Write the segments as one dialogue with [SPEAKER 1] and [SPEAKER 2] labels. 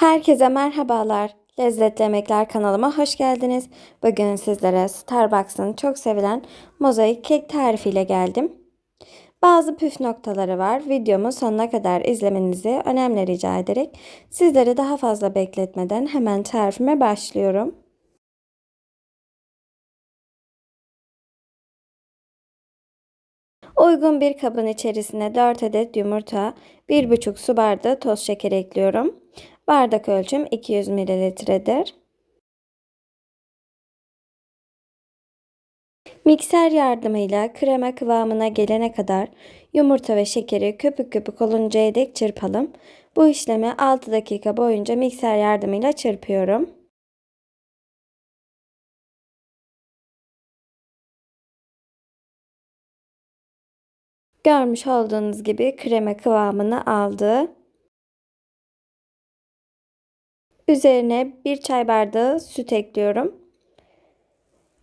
[SPEAKER 1] Herkese merhabalar. Lezzetli Yemekler kanalıma hoş geldiniz. Bugün sizlere Starbucks'ın çok sevilen mozaik kek tarifiyle geldim. Bazı püf noktaları var. Videomu sonuna kadar izlemenizi önemli rica ederek sizleri daha fazla bekletmeden hemen tarifime başlıyorum. Uygun bir kabın içerisine 4 adet yumurta, 1,5 su bardağı toz şeker ekliyorum. Bardak ölçüm 200 mililitredir. Mikser yardımıyla krema kıvamına gelene kadar yumurta ve şekeri köpük köpük oluncaya dek çırpalım. Bu işlemi 6 dakika boyunca mikser yardımıyla çırpıyorum. Görmüş olduğunuz gibi krema kıvamını aldı. Üzerine bir çay bardağı süt ekliyorum.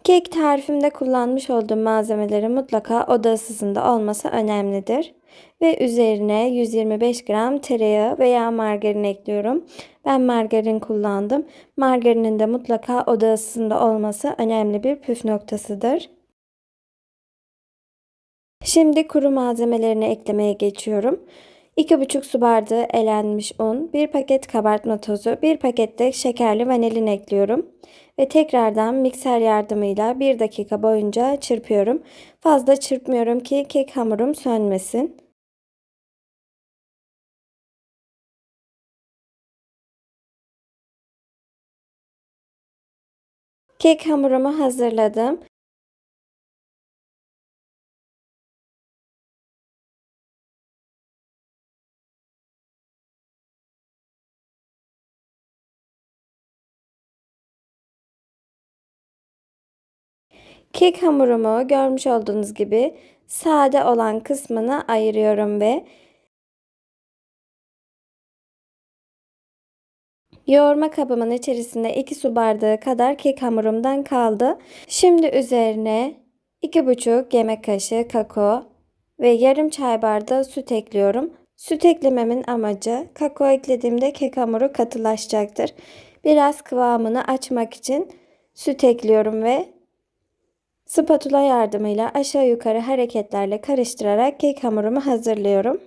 [SPEAKER 1] Kek tarifimde kullanmış olduğum malzemeleri mutlaka oda ısısında olması önemlidir. Ve üzerine 125 gram tereyağı veya margarin ekliyorum. Ben margarin kullandım. Margarinin de mutlaka oda ısısında olması önemli bir püf noktasıdır. Şimdi kuru malzemelerini eklemeye geçiyorum. 2,5 su bardağı elenmiş un, 1 paket kabartma tozu, 1 paket de şekerli vanilin ekliyorum. Ve tekrardan mikser yardımıyla 1 dakika boyunca çırpıyorum. Fazla çırpmıyorum ki kek hamurum sönmesin. Kek hamurumu hazırladım. Kek hamurumu görmüş olduğunuz gibi sade olan kısmını ayırıyorum ve yoğurma kabımın içerisinde 2 su bardağı kadar kek hamurumdan kaldı. Şimdi üzerine 2,5 yemek kaşığı kakao ve yarım çay bardağı süt ekliyorum. Süt eklememin amacı kakao eklediğimde kek hamuru katılaşacaktır. Biraz kıvamını açmak için süt ekliyorum ve Spatula yardımıyla aşağı yukarı hareketlerle karıştırarak kek hamurumu hazırlıyorum.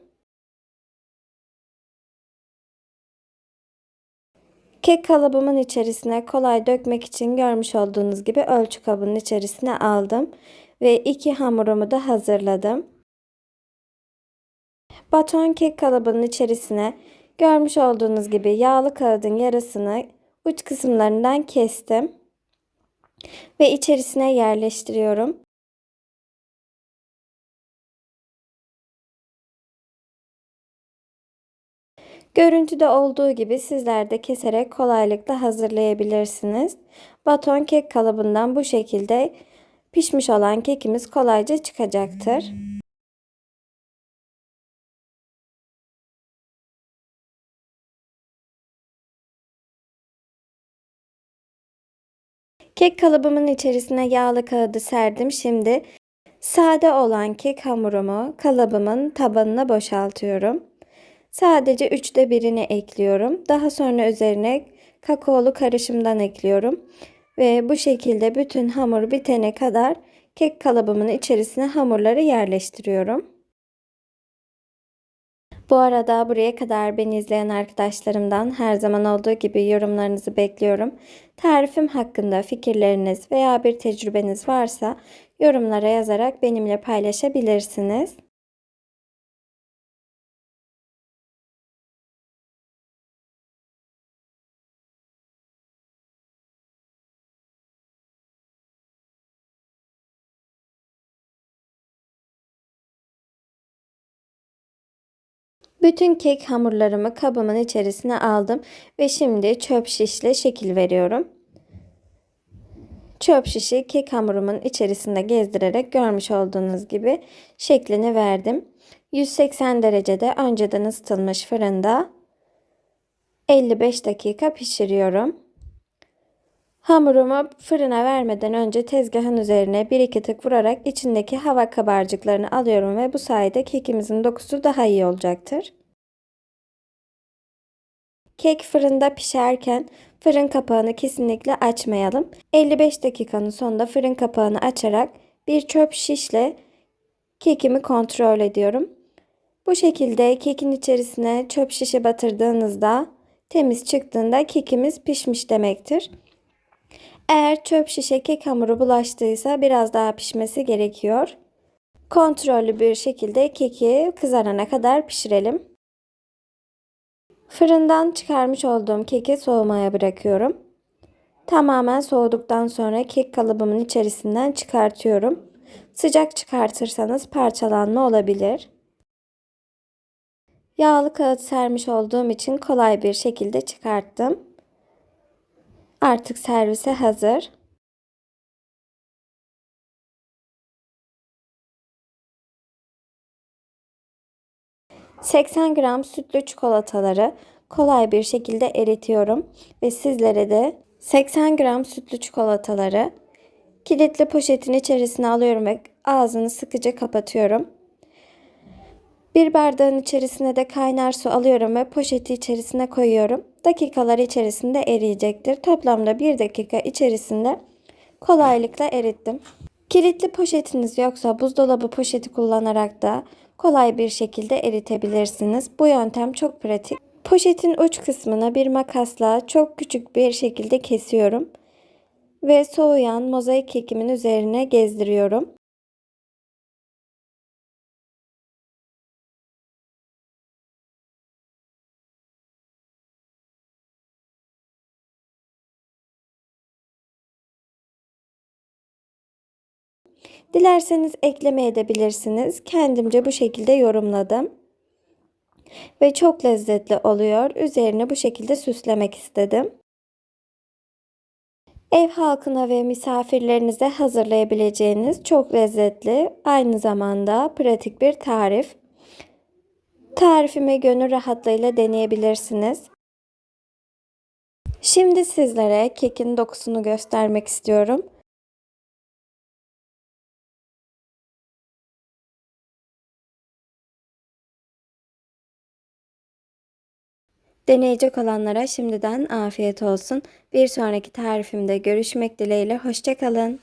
[SPEAKER 1] Kek kalıbımın içerisine kolay dökmek için görmüş olduğunuz gibi ölçü kabının içerisine aldım ve iki hamurumu da hazırladım. Baton kek kalıbının içerisine görmüş olduğunuz gibi yağlı kağıdın yarısını uç kısımlarından kestim ve içerisine yerleştiriyorum. Görüntüde olduğu gibi sizler de keserek kolaylıkla hazırlayabilirsiniz. Baton kek kalıbından bu şekilde pişmiş olan kekimiz kolayca çıkacaktır. Kek kalıbımın içerisine yağlı kağıdı serdim. Şimdi sade olan kek hamurumu kalıbımın tabanına boşaltıyorum. Sadece üçte birini ekliyorum. Daha sonra üzerine kakaolu karışımdan ekliyorum. Ve bu şekilde bütün hamur bitene kadar kek kalıbımın içerisine hamurları yerleştiriyorum. Bu arada buraya kadar beni izleyen arkadaşlarımdan her zaman olduğu gibi yorumlarınızı bekliyorum. Tarifim hakkında fikirleriniz veya bir tecrübeniz varsa yorumlara yazarak benimle paylaşabilirsiniz. Bütün kek hamurlarımı kabımın içerisine aldım ve şimdi çöp şişle şekil veriyorum. Çöp şişi kek hamurumun içerisinde gezdirerek görmüş olduğunuz gibi şeklini verdim. 180 derecede önceden ısıtılmış fırında 55 dakika pişiriyorum. Hamurumu fırına vermeden önce tezgahın üzerine 1-2 tık vurarak içindeki hava kabarcıklarını alıyorum ve bu sayede kekimizin dokusu daha iyi olacaktır. Kek fırında pişerken fırın kapağını kesinlikle açmayalım. 55 dakikanın sonunda fırın kapağını açarak bir çöp şişle kekimi kontrol ediyorum. Bu şekilde kekin içerisine çöp şişe batırdığınızda temiz çıktığında kekimiz pişmiş demektir. Eğer çöp şişe kek hamuru bulaştıysa biraz daha pişmesi gerekiyor. Kontrollü bir şekilde keki kızarana kadar pişirelim. Fırından çıkarmış olduğum keki soğumaya bırakıyorum. Tamamen soğuduktan sonra kek kalıbımın içerisinden çıkartıyorum. Sıcak çıkartırsanız parçalanma olabilir. Yağlı kağıt sermiş olduğum için kolay bir şekilde çıkarttım. Artık servise hazır. ...80 gram sütlü çikolataları kolay bir şekilde eritiyorum ve sizlere de 80 gram sütlü çikolataları kilitli poşetin içerisine alıyorum ve ağzını sıkıca kapatıyorum. Bir bardağın içerisine de kaynar su alıyorum ve poşeti içerisine koyuyorum. Dakikalar içerisinde eriyecektir. Toplamda bir dakika içerisinde kolaylıkla erittim. Kilitli poşetiniz yoksa buzdolabı poşeti kullanarak da kolay bir şekilde eritebilirsiniz. Bu yöntem çok pratik. Poşetin uç kısmına bir makasla çok küçük bir şekilde kesiyorum ve soğuyan mozaik kekimin üzerine gezdiriyorum. Dilerseniz ekleme edebilirsiniz. Kendimce bu şekilde yorumladım. Ve çok lezzetli oluyor. Üzerine bu şekilde süslemek istedim. Ev halkına ve misafirlerinize hazırlayabileceğiniz çok lezzetli, aynı zamanda pratik bir tarif. Tarifimi gönül rahatlığıyla deneyebilirsiniz. Şimdi sizlere kekin dokusunu göstermek istiyorum. Deneyecek olanlara şimdiden afiyet olsun. Bir sonraki tarifimde görüşmek dileğiyle. Hoşçakalın.